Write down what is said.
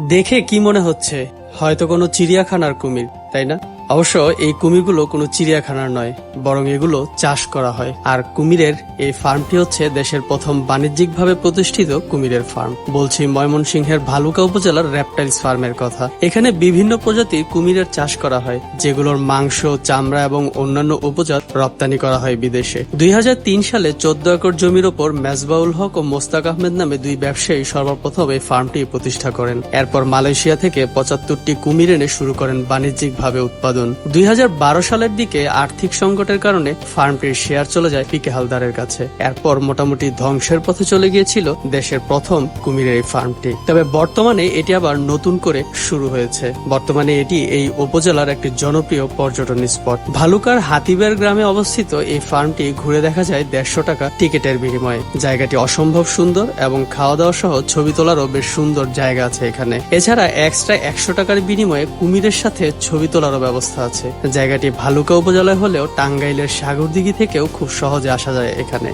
দেখে কি মনে হচ্ছে? হয়তো কোনো চিড়িয়াখানার কুমির তাই না? অবশ্য এই কুমিরগুলো কোনো চিড়িয়াখানার নয়, বরং এগুলো চাষ করা হয়। আর কুমিরের এই ফার্মটি হচ্ছে দেশের প্রথম বাণিজ্যিকভাবে প্রতিষ্ঠিত কুমিরের ফার্ম। বলছি ময়মনসিংহের ভালুকা উপজেলার র্যাপটাইলস ফার্মের কথা। এখানে বিভিন্ন প্রজাতির কুমিরের চাষ করা হয়, যেগুলোর মাংস, চামড়া এবং অন্যান্য উপজাত রপ্তানি করা হয় বিদেশে। দুই হাজার তিন সালে চোদ্দ একর জমির ওপর মেজবাউল হক ও মোস্তাক আহমেদ নামে দুই ব্যবসায়ী সর্বপ্রথম এই ফার্মটি প্রতিষ্ঠা করেন। এরপর মালয়েশিয়া থেকে পঁচাত্তরটি কুমির এনে শুরু করেন বাণিজ্যিকভাবে উৎপাদন। দুই হাজার বারো সালের দিকে আর্থিক সংকটের কারণে ফার্মটির শেয়ার চলে যায় পিকে হালদারের কাছে। এরপর মোটামুটি ধ্বংসের পথে চলে গিয়েছিল দেশের প্রথম কুমিরের এই ফার্মটি। তবে বর্তমানে এটি আবার নতুন করে শুরু হয়েছে। বর্তমানে এটি এই উপজেলার একটি জনপ্রিয় পর্যটন স্পট। ভালুকার হাতিবের গ্রামে অবস্থিত এই ফার্মটি ঘুরে দেখা যায় দেড়শো টাকা টিকিটের বিনিময়ে। জায়গাটি অসম্ভব সুন্দর এবং খাওয়া দাওয়া সহ ছবি তোলারও বেশ সুন্দর জায়গা আছে এখানে। এছাড়া এক্সট্রা একশো টাকার বিনিময়ে কুমিরের সাথে ছবি তোলারও ব্যবস্থা আছে। জায়গাটি ভালুকা উপজেলায় হলেও টাঙ্গাইলের সাগর দিঘি থেকেও খুব সহজে আসা যায় এখানে।